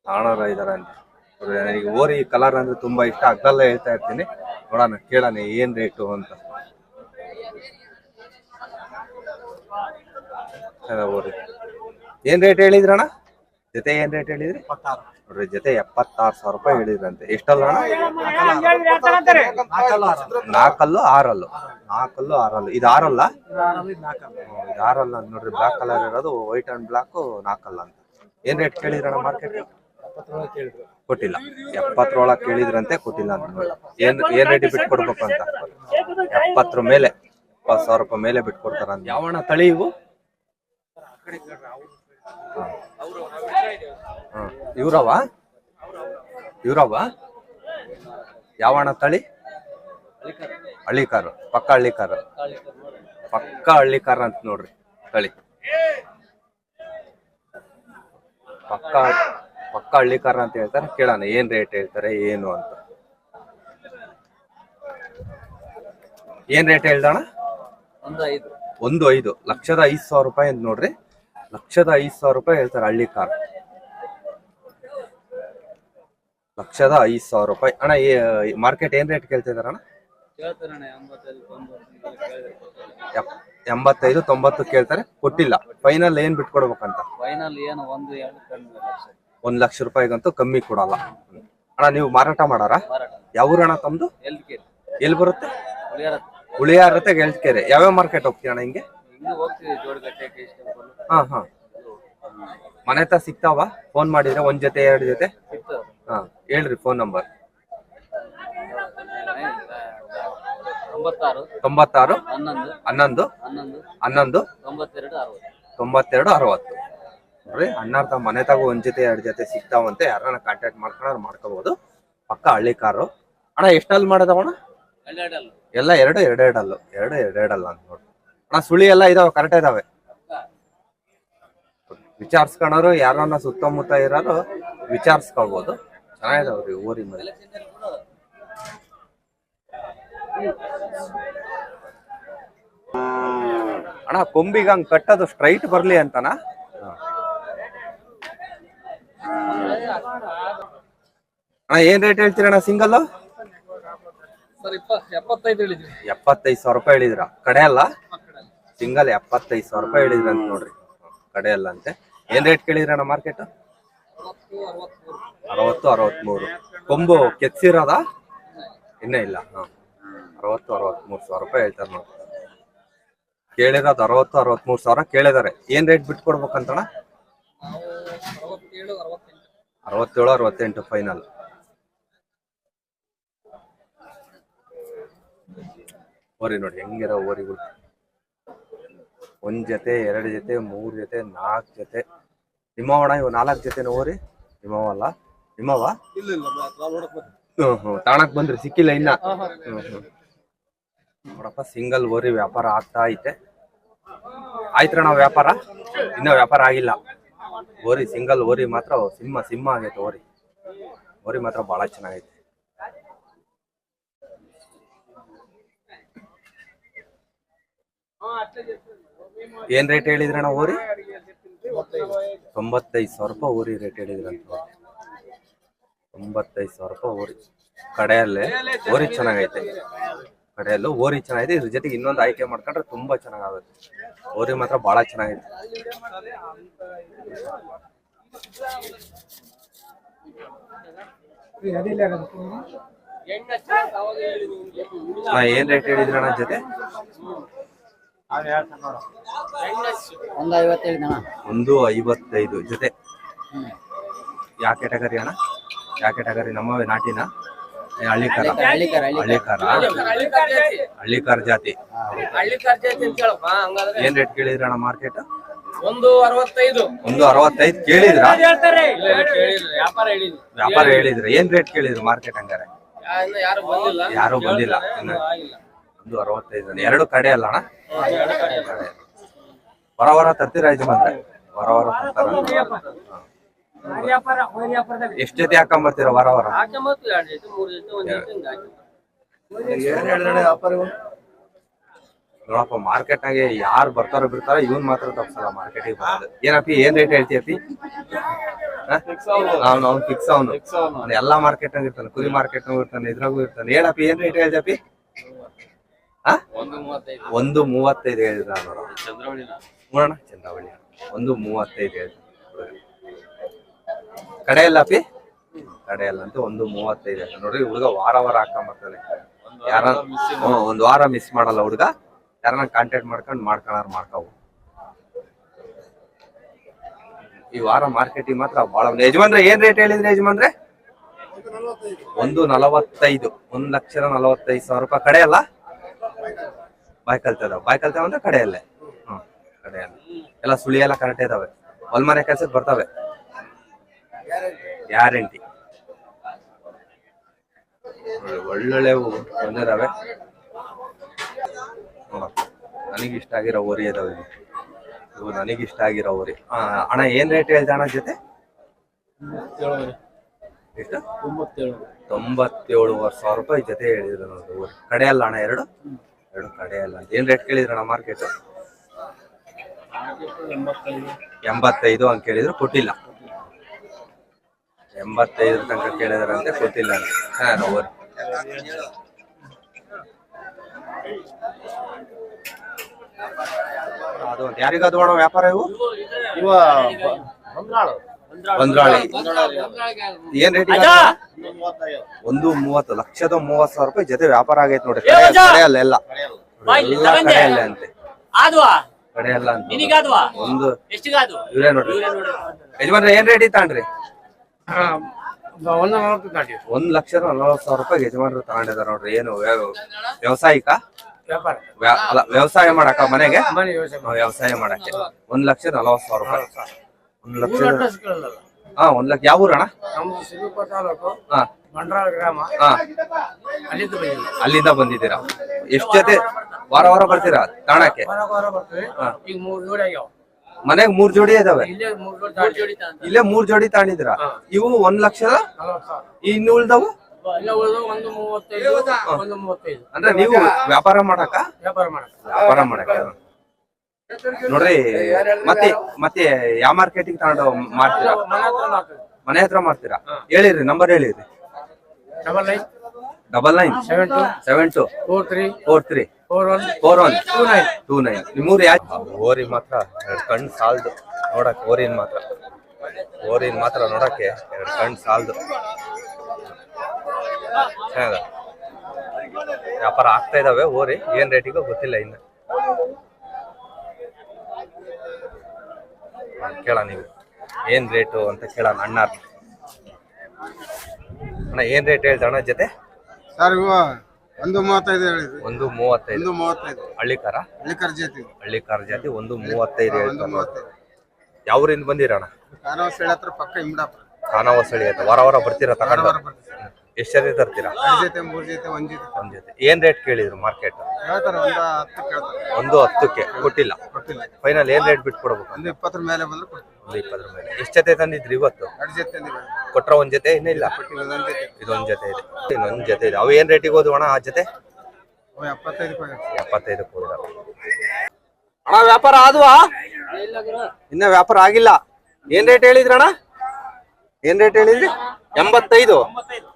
ತಾಣರ ಇದಾರೆ ಅಂತ. ನನಗೆ ಓರಿ ಕಲರ್ ಅಂದ್ರೆ ತುಂಬಾ ಇಷ್ಟ. ಅಗ್ದಲ್ಲ ಹೇಳ್ತಾ ಇರ್ತೀನಿ. ನೋಡೋಣ ಕೇಳೋಣ ಏನ್ ರೇಟು ಅಂತ. ಓರಿ ಏನ್ ರೇಟ್ ಹೇಳಿದ್ರಣ್ಣ? ಜೊತೆ ಏನ್ ರೇಟ್ ಹೇಳಿದ್ರಿ? ನೋಡ್ರಿ ಜೊತೆ ಎಪ್ಪತ್ತಾರು ಸಾವಿರ ರೂಪಾಯಿ ಹೇಳಿದ್ರಂತೆ. ಎಷ್ಟಲ್ಲ ನಾಲ್ಕಲ್ಲು ಆರಲ್ಲು. ನಾಲ್ಕಲ್ಲು ಆರಲ್ಲು. ಇದು ಆರಲ್ಲ? ಇದು ಆರಲ್ಲ ನೋಡ್ರಿ ಬ್ಲಾಕ್ ಕಲರ್ ಇರೋದು ವೈಟ್ ಅಂಡ್ ಬ್ಲಾಕ್ ನಾಲ್ಕಲ್ಲ ಅಂತ. ಏನ್ ರೇಟ್ ಕೇಳಿದ್ರಣ್ಣ ಮಾರ್ಕೆಟ್ ಕೊಟ್ಟಿಲ್ಲ. ಎಪ್ಪತ್ತರೊಳಗೆ ಕೇಳಿದ್ರಂತೆ ಕೊಟ್ಟಿಲ್ಲ ಅಂತ ನೋಡಿ ಏನ್ ಏನ್ ರೇಟ್ ಬಿಟ್ಟು ಕೊಡ್ಬೇಕು ಅಂತ. ಎಪ್ಪತ್ತರ ಮೇಲೆ ಇಪ್ಪತ್ತು ಸಾವಿರ ರೂಪಾಯಿ ಮೇಲೆ ಬಿಟ್ಟು ಕೊಡ್ತಾರ ಅಂತ ಯಾವಣ್ಣ ತಳಿ ಇವು? ಇವ್ರವ ಇವ್ರವ ಯಾವಣ್ಣ ತಳಿ? ಹಳ್ಳಿಕಾರು. ಪಕ್ಕ ಹಳ್ಳಿಕಾರು. ಪಕ್ಕ ಹಳ್ಳಿಕಾರ ಅಂತ ನೋಡ್ರಿ ತಳಿ. ಪಕ್ಕ ಪಕ್ಕ ಹಳ್ಳಿಕಾರ ಅಂತ ಹೇಳ್ತಾರೆ. ಕೇಳೋಣ ಏನ್ ರೇಟ್ ಹೇಳ್ತಾರೆ ಏನು ಅಂತ. ಏನ್ ರೇಟ್ ಹೇಳ್ದಣ್ಣ? ಒಂದು ಐದು. ಲಕ್ಷದ ಐದು ಸಾವಿರ ರೂಪಾಯಿ ಅಂತ ನೋಡ್ರಿ. ಲಕ್ಷದ ಐದು ಸಾವಿರ ರೂಪಾಯಿ ಹೇಳ್ತಾರೆ ಹಳ್ಳಿ ಕಾರ್. ಲಕ್ಷದ ಐದು ಸಾವಿರ ರೂಪಾಯಿ. ಅಣ್ಣ ಮಾರ್ಕೆಟ್ ಏನ್ ರೇಟ್ ಕೇಳ್ತಿದಾರ ಅಣ್ಣ? ಎಂಬತ್ತೈದು ತೊಂಬತ್ತು ಕೇಳ್ತಾರೆ. ಕೊಟ್ಟಿಲ್ಲ. ಫೈನಲ್ ಏನ್ ಬಿಟ್ಕೊಡ್ಬೇಕಂತ? ಫೈನಲ್ ಏನು ಒಂದು ಲಕ್ಷ ಒಂದ್ ಲಕ್ಷ ರೂಪಾಯಿಗಂತೂ ಕಮ್ಮಿ ಕೊಡಲ್ಲ. ಅಣ್ಣ ನೀವು ಮಾರಾಟ ಮಾಡಾರ? ಯಾವ ಅಣ್ಣ ತಮ್ದು? ಎಲ್ಲಿ ಬರುತ್ತೆ? ಉಳಿಯಾರತ್ತೆ. ಗೆಲ್ಕೆರೆ ಯಾವ್ಯಾವ ಮಾರ್ಕೆಟ್ ಹೋಗ್ತೀಯ ಅಣ್ಣ ಹಿಂಗೆ? ಹಾ ಹಾ. ಮನೆ ಹತ್ರ ಸಿಗ್ತಾವ? ಫೋನ್ ಮಾಡಿದ್ರೆ ಒಂದ್ ಜೊತೆ ಎರಡು ಜೊತೆ? ಹಾ ಹೇಳ್ರಿ ಫೋನ್ ನಂಬರ್ ತೊಂಬತ್ತಾರು. ಹನ್ನೊಂದು. ಹನ್ನೊಂದು? ತೊಂಬತ್ತೆರಡು ಅರವತ್ತು. ನೋಡ್ರಿ ಅಣ್ಣಾರ್ ತಮ್ಮ ಮನೆ ತಗೋ ಒಂದ್ ಜೊತೆ ಎರಡ್ ಜೊತೆ ಸಿಗ್ತಾವಂತೆ. ಯಾರನ್ನ ಕಾಂಟ್ಯಾಕ್ಟ್ ಮಾಡ್ಕೊಂಡ್ರೆ ಮಾಡ್ಕೋಬಹುದು ಪಕ್ಕ ಹಳ್ಳಿ ಕಾರು ಅಣ್ಣ ಎಷ್ಟಲ್ಲಿ ಮಾಡೋದವಣ ಎಲ್ಲ ಎರಡು ಎರಡೆರಡಲ್ಲು. ಎರಡು ಎರಡೆರಡಲ್ಲ ಅಂತ ನೋಡಿ ಅಣ್ಣ ಸುಳಿ ಎಲ್ಲ ಇದಾವೆ ಕರೆಕ್ಟ್ ಇದಾವೆ? ವಿಚಾರಿಸ್ಕೊಳೋರು ಯಾರನ್ನ ಸುತ್ತಮುತ್ತ ಇರೋರು ವಿಚಾರಿಸ್ಕೊಳ್ಬೋದು. ಚೆನ್ನಾಗಿದಾವ್ರಿ ಊರಿನ ಮೇಲೆ. ಅಣ್ಣ ಕೊಂಬಿಗೆ ಹಂಗ್ ಕಟ್ಟೋದು ಸ್ಟ್ರೈಟ್ ಬರಲಿ ಅಂತನಾ? ಅಣ್ಣ ಏನ್ ರೇಟ್ ಹೇಳ್ತೀರಣ್ಣ ಸಿಂಗಲ್ ಎಪ್ಪತ್ತೈದು ಸಾವಿರ ರೂಪಾಯಿ ಹೇಳಿದ್ರ? ಕಡೆ ಅಲ್ಲ? ಸಿಂಗಲ್ ಎಪ್ಪತ್ತೈದು ಸಾವಿರ ರೂಪಾಯಿ ಹೇಳಿದ್ರಂತ ನೋಡ್ರಿ. ಕಡೆ ಅಲ್ಲ ಅಂತೆ. ಏನ್ ರೇಟ್ ಕೇಳಿದ್ರಣ್ಣ ಮಾರ್ಕೆಟ್ ಅರವತ್ತು, ಅರವತ್ಮೂರು. ಕೊಂಬು, ಕೆತ್ಸಿರೋದ? ಇನ್ನೇ ಇಲ್ಲ, ಹಾ. ಅರವತ್ತು, ಅರವತ್ಮೂರು ಸಾವಿರ ರೂಪಾಯಿ ಹೇಳ್ತಾರೆ ನೋಡಿ. ಕೇಳಿರೋದು ಅರವತ್ತು, ಅರವತ್ಮೂರು ಸಾವಿರ ಕೇಳಿದಾರೆ ಏನ್ ರೇಟ್ ಅರವತ್ತೆಂಟು ಅರವತ್ತೇಳು, ಅರವತ್ತೆಂಟು ಫೈನಲ್ ಓರಿ ನೋಡಿ, ಹೆಂಗಿರೋ ಓರಿಗಳು. ಒಂದ್ ಜೊತೆ ಎರಡು ಜೊತೆ ಮೂರ್ ಜೊತೆ ನಾಲ್ಕು ಜೊತೆ. ನಿಮ್ಮವಣ ಇವು ನಾಲ್ಕು ಜೊತೆ ಓರಿ ನಿಮ್ಮವಲ್ಲ ನಿಮ್ಮವ ಹ್ಮ್ ಹ್ಮ್ ತಾಣಕ್ ಬಂದ್ರಿ ಸಿಕ್ಕಿಲ್ಲ ಇನ್ನ. ಹ್ಮ್ ಹ್ಮ್ ನೋಡಪ್ಪ ಸಿಂಗಲ್ ಓರಿ ವ್ಯಾಪಾರ ಆಗ್ತಾ ಐತೆ. ಆಯ್ತ್ರಣ್ಣ ವ್ಯಾಪಾರ? ಇನ್ನ ವ್ಯಾಪಾರ ಆಗಿಲ್ಲ. ಓರಿ ಸಿಂಗಲ್ ಓರಿ ಮಾತ್ರ ಸಿಂಹ ಸಿಂಹ ಆಗೈತೆ ಓರಿ ಓರಿ ಮಾತ್ರ ಬಹಳ ಚೆನ್ನಾಗೈತೆ. ಏನ್ ರೇಟ್ ಹೇಳಿದ್ರಣ್ಣ ಹೋರಿ ತೊಂಬತ್ತೈದು ಸಾವಿರ ರೂಪಾಯಿ ಹೋರಿ ರೇಟ್ ಹೇಳಿದ್ರಂತ ತೊಂಬತ್ತೈದು ಸಾವಿರ ರೂಪಾಯಿ ಹೋರಿ ಕಡೆಯಲ್ಲೇ ಹೋರಿ ಚೆನ್ನಾಗೈತೆ. ಕಡೆಯಲ್ಲೂ ಹೋರಿ ಚೆನ್ನಾಗಿದೆ ಇದ್ರ ಜೊತೆಗೆ ಇನ್ನೊಂದು ಆಯ್ಕೆ ಮಾಡ್ಕೊಂಡ್ರೆ ತುಂಬಾ ಚೆನ್ನಾಗಾಗುತ್ತೆ. ಹೋರಿ ಮಾತ್ರ ಬಹಳ ಚೆನ್ನಾಗೈತೆ. ಏನ್ ರೇಟ್ ಹೇಳಿದ್ರಣ್ಣ ಜೊತೆ? ಒಂದು ಐವತ್ತೈದು ಒಂದು ಐವತ್ತೈದು ಜೊತೆ. ಯಾವ ಕ್ಯಾಟಗರಿ ಅಣ್ಣ? ಯಾವ ಕ್ಯಾಟಗರಿ? ನಮ್ಮ ನಾಟಿನ? ಹಳ್ಳಿಕಾರ. ಹಳ್ಳಿಕಾರ, ಹಳ್ಳಿಕಾರ ಹಳ್ಳಿಕಾರ. ಜಾತಿ. ಏನ್ ರೇಟ್ ಕೇಳಿದ್ರಣ್ಣ ಮಾರ್ಕೆಟ್ ಒಂದು ಅರವತ್ತೈದು. ಒಂದು ಅರವತ್ತೈದು ಕೇಳಿದ್ರ? ವ್ಯಾಪಾರ ಹೇಳಿದ್ರ. ಏನ್ ರೇಟ್ ಕೇಳಿದ್ರು ಮಾರ್ಕೆಟ್ ಹಂಗಾರೆ? ಯಾರು ಬಂದಿಲ್ಲ. ಒಂದು ಅರವತ್ತೈದು ಎರಡು ಕಡೆ ಅಲ್ಲ ಅಣ್ಣ? ಹೊರ ವರ ತರ್ತೀರ ಯಜಮಾನ್ರೆ ವರ ವರ ತರ್ತಾರ? ಹೋರಿ ಎಷ್ಟ್ ಜೊತೆ ಹಾಕೊಂಬರ್ತೀರ ವಾರ ಹೊರ ಹಾಕಿ. ನೋಡಪ್ಪ ಮಾರ್ಕೆಟ್ ನಾಗೆ ಯಾರು ಬರ್ತಾರೋ ಬಿಡ್ತಾರೋ ಇವನ್ ಮಾತ್ರ ತಪ್ಸಲ್ಲ ಮಾರ್ಕೆಟಿಗೆ ಬರೋದು ಏನಪ್ಪಿ ಏನ್ ರೇಟ್ ಹೇಳ್ತೀಯಪ್ಪಿ ಅವ್ನು ಅವ್ನು ಫಿಕ್ಸ್ ಅವನು. ಅವ್ನು. ಎಲ್ಲಾ ಮಾರ್ಕೆಟ್ ನಾಗ ಇರ್ತಾನೆ ಕುರಿ ಮಾರ್ಕೆಟ್ ನಾಗ ಇರ್ತಾನೆ ಇದ್ರಾಗೂ ಇರ್ತಾನೆ. ಏನಪ್ಪಿ ಏನ್ ರೇಟ್ ಹೇಳ್ದಪ್ಪಿ ಒಂದು ಮೂವತ್ತೈದು. ಹೇಳಿದ್ರ ನೋಡೋಣ ಚಂದ್ರಾವಳಿ ಒಂದು ಮೂವತ್ತೈದು ಹೇಳಿದ್ರು. ಕಡೆ ಎಲ್ಲಪ್ಪಿ ಕಡೆ ಎಲ್ಲ ಅಂತ ಒಂದು ಮೂವತ್ತೈದು ಹೇಳ್ದ. ನೋಡ್ರಿ ಹುಡುಗ ವಾರ ವಾರ ಹಾಕೊಂಬರ್ತಾನೆ ಯಾರ ಒಂದ್ ವಾರ ಮಿಸ್ ಮಾಡಲ್ಲ ಹುಡುಗ. ಯಾರನ್ನ ಕಾಂಟ್ಯಾಕ್ಟ್ ಮಾಡ್ಕೊಂಡು ಮಾಡ್ಕೊಳಾರ ಮಾಡ್ಕೋ. ಈ ವಾರ ಮಾರ್ಕೆಟಿಗೆ ಮಾತ್ರ ಬಹಳ ಯಜಮಾನ್ರೆ ಏನ್ ರೇಟ್ ಹೇಳಿದ್ರೆ ಯಜಮಾನ್ರೆ? ಒಂದು ನಲವತ್ತೈದು. ಒಂದ್ ಲಕ್ಷದ ನಲವತ್ತೈದು ಸಾವಿರ ರೂಪಾಯಿ ಕಡೆ ಅಲ್ಲ? ಬಾಯ್ ಕಲ್ತದ ಬಾಯ್ ಕಲ್ತಾವ ಅಂದ್ರೆ ಕಡೆಯಲ್ಲೇ. ಹ್ಮ್ ಕಡೆಯಲ್ಲೇ. ಎಲ್ಲ ಸುಳಿ ಎಲ್ಲ ಕರೆಕ್ಟ್ ಇದಾವೆ. ಹೊಲ್ಮನೆ ಕೆಲ್ಸಕ್ಕೆ ಬರ್ತವೆ. ಗ್ಯಾರಂಟಿ ಒಳ್ಳೊಳ್ಳೆ ಬಂದಿದಾವೆ. ನನಗಿಷ್ಟ ಆಗಿರೋ ಊರಿ ಇದಾವೆ ಇವು. ನನಗೆ ನನಗಿಷ್ಟ ಆಗಿರೋ ಊರಿ ಆ, ಅಣ್ಣ ಏನ್ ರೇಟ್ ಹೇಳ್ದೆ ಅಣ್ಣ ಜೊತೆ? ಎಷ್ಟು? ತೊಂಬತ್ತೇಳು. ತೊಂಬತ್ತೇಳುವರೆ ಸಾವಿರ ರೂಪಾಯಿ ಜೊತೆ ಹೇಳಿದ್ರು ನೋಡಿ ಕಡೆ ಅಲ್ಲ ಅಣ್ಣ ಎರಡು? ಎರಡು ಕಡೆ ಅಲ್ಲ. ಏನ್ ರೇಟ್ ಕೇಳಿದ್ರಣ್ಣ ಮಾರ್ಕೆಟ್ ಎಂಬತ್ತೈದು ಅಂತ ಕೇಳಿದ್ರು ಕೊಟ್ಟಿಲ್ಲ. ಎಂಬತ್ತೈದು ತನಕ ಕೇಳಿದ್ರಂತೆ ಕೊಟ್ಟಿಲ್ಲ ಅಂತ. ಚೆನ್ನಾಗಿ ಊರಿ ಅದು ಮಾಡೋ ಅಣ್ಣ ವ್ಯಾಪಾರ ಇವು? ಇವ ಬಂದ್ರಾಳು ಬಂದ್ರಾಳಿ ಏನ್ ರೇಟ್ ಒಂದು ಮೂವತ್ತು ಲಕ್ಷದ ಮೂವತ್ ಸಾವಿರ ರೂಪಾಯಿ ಜೊತೆ ವ್ಯಾಪಾರ ಆಗೈತೆ ನೋಡಿ ಕಡೆಯಲ್ಲ ಎಲ್ಲ. ಎಲ್ಲ ಕಡೆಯಲ್ಲ ಅಂತೆ. ಆದ್ವಾ? ಕಡೆಯಲ್ಲ ಅಂತ. ನಿನಗಾದ್ವಾ? ಒಂದು ಎಷ್ಟಿಗಾದು? ಇವ್ರೇ ನೋಡ್ರಿ. ಯಜಮಾನ್ರೆ ಏನ್ ರೇಟ್ ತಾಂಡ್ರಿ ಒಂದು ಲಕ್ಷದ ನಲವತ್ತು ಸಾವಿರ ರೂಪಾಯಿ ಯಜಮಾನರು ತಗೊಂಡಿದಾರ ನೋಡ್ರಿ. ಏನು ವ್ಯ- ವ್ಯವಸಾಯಿಕ? ಅಲ್ಲ, ವ್ಯವಸಾಯ ಮಾಡಕ ಮನೆಗೆ? ಮನೆ ವ್ಯವಸಾಯ. ಮಾಡಕ್ಕೆ. ಒಂದ್ ಲಕ್ಷ ನಲವತ್ತು ಸಾವಿರ ರೂಪಾಯಿ. ಒಂದ್ ಲಕ್ಷ ಹಾ ಒಂದ್ ಲಕ್ಷ. ಯಾವ ಊರಣ ನಮ್ದು ಸಿರುಪ ತಾಲೂಕು. ಹಾ. ಬಂಡ್ರಾಳ ಗ್ರಾಮ. ಹಾ. ಅಲ್ಲಿಂದ ಬಂದಿಲ್ಲ ಅಲ್ಲಿಂದ ಬಂದಿದ್ದೀರಾ? ಎಷ್ಟ್ ಜೊತೆ? ವಾರ ವಾರ ಬರ್ತೀರಾ ತಾಣಕ್ಕೆ? ವಾರ ವಾರ ಬರ್ತೀವಿ. ಈಗ ಮೂರ್ ಜೋಡಿ ಆಗ್ಯಾವ. ಮನೆಗ್ ಮೂರ್ ಜೋಡಿ ಇದಾವೆ ಇಲ್ಲೇ ಮೂರ್ ಜೋಡಿ ಜೋಡಿ ಇಲ್ಲೇ ಮೂರ್ ಜೋಡಿ ತಾಣಿದಿರ ಇವು ಒಂದ್ ಲಕ್ಷದ? ನಲವತ್ತು ಸಾವಿರ. ಇನ್ನು ಉಳ್ದವು? ಇಲ್ಲ ಉಳಿದು ಒಂದು ಮೂವತ್ತೈದು ಒಂದು ಮೂವತ್ತೈದು. ಅಂದ್ರೆ ನೀವು ವ್ಯಾಪಾರ ಮಾಡಕ ವ್ಯಾಪಾರ ಮಾಡಕ ವ್ಯಾಪಾರ ಮಾಡಕ ನೋಡ್ರಿ ಮತ್ತೆ ಮತ್ತೆ ಯಾವ ಮಾರ್ಕೆಟಿಂಗ್ ತಗೊಂಡು ಮಾಡ್ತೀರಾ ಮನೆ ಹತ್ರ ಮಾಡ್ತೀರಾ ಹೇಳಿರಿ ನಂಬರ್ ಹೇಳಿರಿ. Double nine double nine seven two seven two four three four three four one four one two nine two nine ನಿಮ್ಮೂರು ಯಾಕೆ ಓರಿ ಮಾತ್ರ ಎರಡು ಕಣ್ಣು ಸಾಲದು. ನೋಡಕ್ ಓರಿನ್ ಮಾತ್ರ. ಓರಿನ್ ಮಾತ್ರ ನೋಡಕ್ಕೆ ಎರಡು ಕಣ್ಣು ಸಾಲದು. ಚೆನ್ನಾಗ. ವ್ಯಾಪಾರ ಆಗ್ತಾ ಇದಾವೆ ಓರಿ ಏನ್ ರೇಟಿಗೋ ಗೊತ್ತಿಲ್ಲ ಇನ್ನು. ಕೇಳ ನೀವು. ಏನ್ ರೇಟು ಅಂತ ಕೇಳೋಣ ಅಣ್ಣ. ಅಣ್ಣ ಏನ್ ರೇಟ್ ಹೇಳ್ದ ಅಣ್ಣ ಜೊತೆ? ಸರ್ ಇವ ಒಂದು ಮೂವತ್ತೈದು ಒಂದು ಮೂವತ್ತೈದು. ಒಂದು ಮೂವತ್ತೈದು. ಹಳ್ಳಿಕಾರ? ಜಾತಿ. ಹಳ್ಳಿಕಾರ ಜಾತಿ ಒಂದು ಮೂವತ್ತೈದು ಒಂದು ಮೂವತ್ತೈದು. ಯಾವ ಊರಿಂದ ಬಂದಿರಣ್ಣ ಕಾನವಾಸ ಹತ್ರ ಪಕ್ಕ ಇಮ್ಡಾಪುರ ಖಾನಾವಸಳಿ ಹತ್ರ ವಾರ ವಾರ ಬರ್ತೀರ ತಗೊಂಡು? ಎಷ್ಟು ಜೊತೆ ತರ್ತೀರಾ ಎರಡು ಜೊತೆ ಮೂರು ಜೊತೆ ಒಂದ್ ಜೊತೆ ಒಂದ್ ಜೊತೆ. ಏನ್ ರೇಟ್ ಕೇಳಿದ್ರು ಮಾರ್ಕೆಟ್ ಹೇಳ್ತಾರೆ ಒಂದು ಹತ್ತು ಕೇಳ್ತಾರೆ ಒಂದು ಹತ್ತಕ್ಕೆ ಕೊಟ್ಟಿಲ್ಲ. ಕೊಟ್ಟಿಲ್ಲ. ಫೈನಲ್ ಏನ್ ರೇಟ್ ಬಿಟ್ಟು ಕೊಡ್ಬೇಕು ಒಂದು ಇಪ್ಪತ್ತರ ಮೇಲೆ ಬಂದ್ರೆ ಕೊಡ್ತೀವಿ. ಒಂದು ಇಪ್ಪತ್ತರ ಮೇಲೆ. ಎಷ್ಟು ಜೊತೆ ತಂದಿದ್ರಿ ಇವತ್ತು? ಎರಡು ಜೊತೆ. ಕೊಟ್ರ ಒಂದ್ ಜೊತೆ ಇನ್ನಿಲ್ಲ ಕೊಟ್ಟಿಲ್ಲ ಒಂದೊಂದ್ ಜೊತೆ. ಇದೊಂದ್ ಜೊತೆ ಇದೆ. ಇನ್ನೊಂದ್ ಜೊತೆ ಇದೆ. ಅವು ಏನ್ ರೇಟಿಗೆ ಹೋದ್ವು ಅಣ್ಣ ಆ ಜೊತೆ? ಅವು ಎಪ್ಪತ್ತೈದು ರೂಪಾಯಿ ಎಪ್ಪತ್ತೈದಕ್ಕೆ ಹೋಗಿದಾವೆ ಅಣ್ಣ ವ್ಯಾಪಾರ ಆದ್ವಾ? ಇನ್ನ ವ್ಯಾಪಾರ ಆಗಿಲ್ಲ. ಏನ್ ರೇಟ್ ಹೇಳಿದ್ರಣ್ಣ? ಏನ್ ರೇಟ್ ಹೇಳಿದ್ರಿ? ಎಂಬತ್ತೈದು.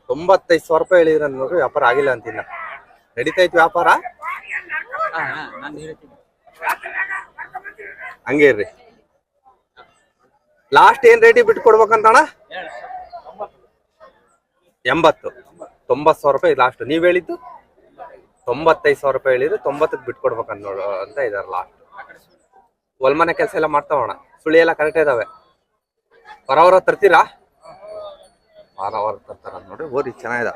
ತೊಂಬತ್ತೈದು ಸಾವಿರ ರೂಪಾಯಿ ಹೇಳಿದ್ರೆ ನೋಡ್ರಿ ವ್ಯಾಪಾರ ಆಗಿಲ್ಲ ಅಂತಿನ್ನ ನಡೀತೈತಿ ವ್ಯಾಪಾರ? ಹಂಗೆ ಇರ್ರಿ. ಲಾಸ್ಟ್ ಏನ್ ರೇಟಿಗೆ ಬಿಟ್ಟು ಕೊಡ್ಬೇಕಂತಣ್ಣ? ಎಂಬತ್ತು. ತೊಂಬತ್ತು ಸಾವಿರ ರೂಪಾಯಿ ಲಾಸ್ಟ್ ನೀವ್ ಹೇಳಿದ್ದು? ತೊಂಬತ್ತೈದು ಸಾವಿರ ರೂಪಾಯಿ ಹೇಳಿದ್ರೆ ತೊಂಬತ್ತಕ್ಕೆ ಬಿಟ್ಕೊಡ್ಬೇಕಂತ ನೋಡು ಅಂತ ಇದಾರೆ ಲಾಸ್ಟ್ ಹೊಲ್ಮನೆ ಕೆಲಸ ಎಲ್ಲ ಮಾಡ್ತಾವಣ ಸುಳಿ ಎಲ್ಲ ಕರೆಕ್ಟ್ ಇದಾವೆ. ಹೊರವರ ಹೊರ ತರ್ತೀರಾ ವಾರ ವಾರ ತರ್ತಾರ ನೋಡಿ ಹೋರಿ ಚೆನ್ನಾಗಿದೆ.